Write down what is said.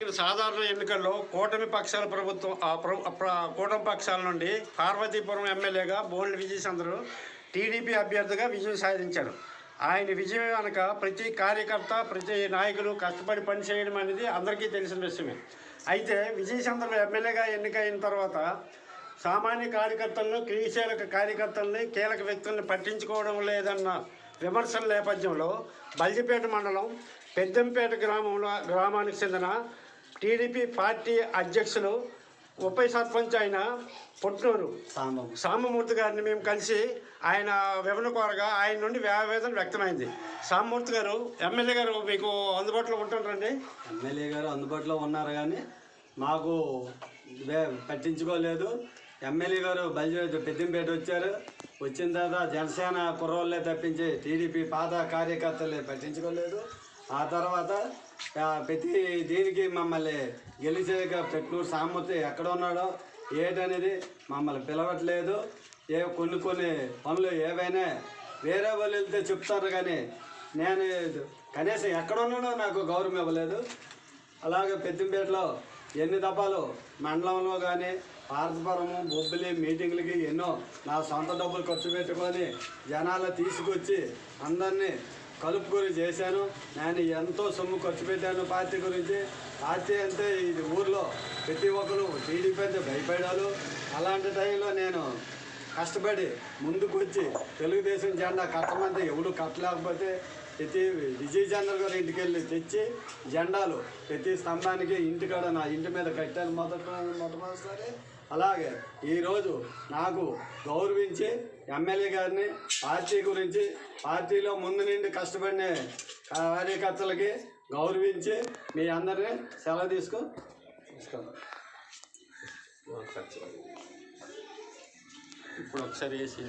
సాధారణ ఎన్నికల్లో కూటమి పక్షాల ప్రభుత్వం కూటమి పక్షాల నుండి పార్వతీపురం ఎమ్మెల్యేగా బోల్డ్ విజయచంద్రు టీడీపీ అభ్యర్థిగా విజయం సాధించారు ఆయన విజయం కనుక ప్రతి కార్యకర్త ప్రతి నాయకులు కష్టపడి పనిచేయడం అనేది అందరికీ తెలిసిన విషయమే. అయితే విజయచంద్ర ఎమ్మెల్యేగా ఎన్నికైన తర్వాత సామాన్య కార్యకర్తలను క్రియాశీలక కార్యకర్తల్ని కీలక వ్యక్తుల్ని పట్టించుకోవడం లేదన్న విమర్శల నేపథ్యంలో బల్జిపేట మండలం పెద్దంపేట గ్రామంలో గ్రామానికి చెందిన టీడీపీ పార్టీ అధ్యక్షులు ఉప సర్పంచ్ అయిన పొట్నూరు సాంబం సాంబమూర్తి గారిని మేము కలిసి ఆయన వివరణ కోరగా ఆయన నుండి వేవేదన వ్యక్తమైంది. సాంబమూర్తి గారు ఎమ్మెల్యే గారు మీకు అందుబాటులో ఉంటుంటారండి ఎమ్మెల్యే గారు అందుబాటులో ఉన్నారు కానీ మాకు వే- పట్టించుకోలేదు. ఎమ్మెల్యే గారు బయలుదేరి పెద్దంపేట వచ్చారు. వచ్చిన తర్వాత జనసేన కుర్రోళ్ళే తప్పించి టీడీపీ పాత కార్యకర్తలే పట్టించుకోలేదు. ఆ తర్వాత ప్రతి దీనికి మమ్మల్ని గెలిచేక పెట్నూరు సామూర్తి ఎక్కడ ఉన్నాడో ఏటనేది మమ్మల్ని పిలవట్లేదు. ఏ కొన్ని కొన్ని పనులు ఏవైనా వేరే వాళ్ళు వెళ్తే చెప్తారు కానీ నేను కనీసం ఎక్కడ ఉన్నాడో నాకు గౌరవం ఇవ్వలేదు. అలాగే పెద్దంపేటలో ఎన్ని దఫాలు మండలంలో కానీ పార్థపురము బొబ్బిలి మీటింగ్లకి ఎన్నో నా సొంత డబ్బులు ఖర్చు పెట్టుకొని జనాలు తీసుకొచ్చి అందరినీ కలుపుకొని చేశాను. నేను ఎంతో సొమ్ము ఖర్చు పెట్టాను పార్టీ గురించి. పార్టీ అంటే ఇది ఊర్లో ప్రతి ఒక్కరు టీడీపీ అంటే భయపడారు అలాంటి టైంలో నేను కష్టపడి ముందుకు వచ్చి తెలుగుదేశం జెండా కట్టమంటే ఎవడు కట్టలేకపోతే ప్రతి విజయ్ చంద్ర గారి ఇంటికి వెళ్ళి తెచ్చి జెండాలు ప్రతి స్తంభానికి ఇంటికాడ నా ఇంటి మీద కట్టాను మొదట మొట్టమొదటిసారి అలాగే ఈరోజు నాకు గౌరవించి ఎమ్మెల్యే గారిని పార్టీ గురించి పార్టీలో ముందు నుండి కష్టపడిన కార్యకర్తలకి గౌరవించి మీ అందరినీ సెలవు తీసుకో ఇప్పుడు ఒకసారి వేసి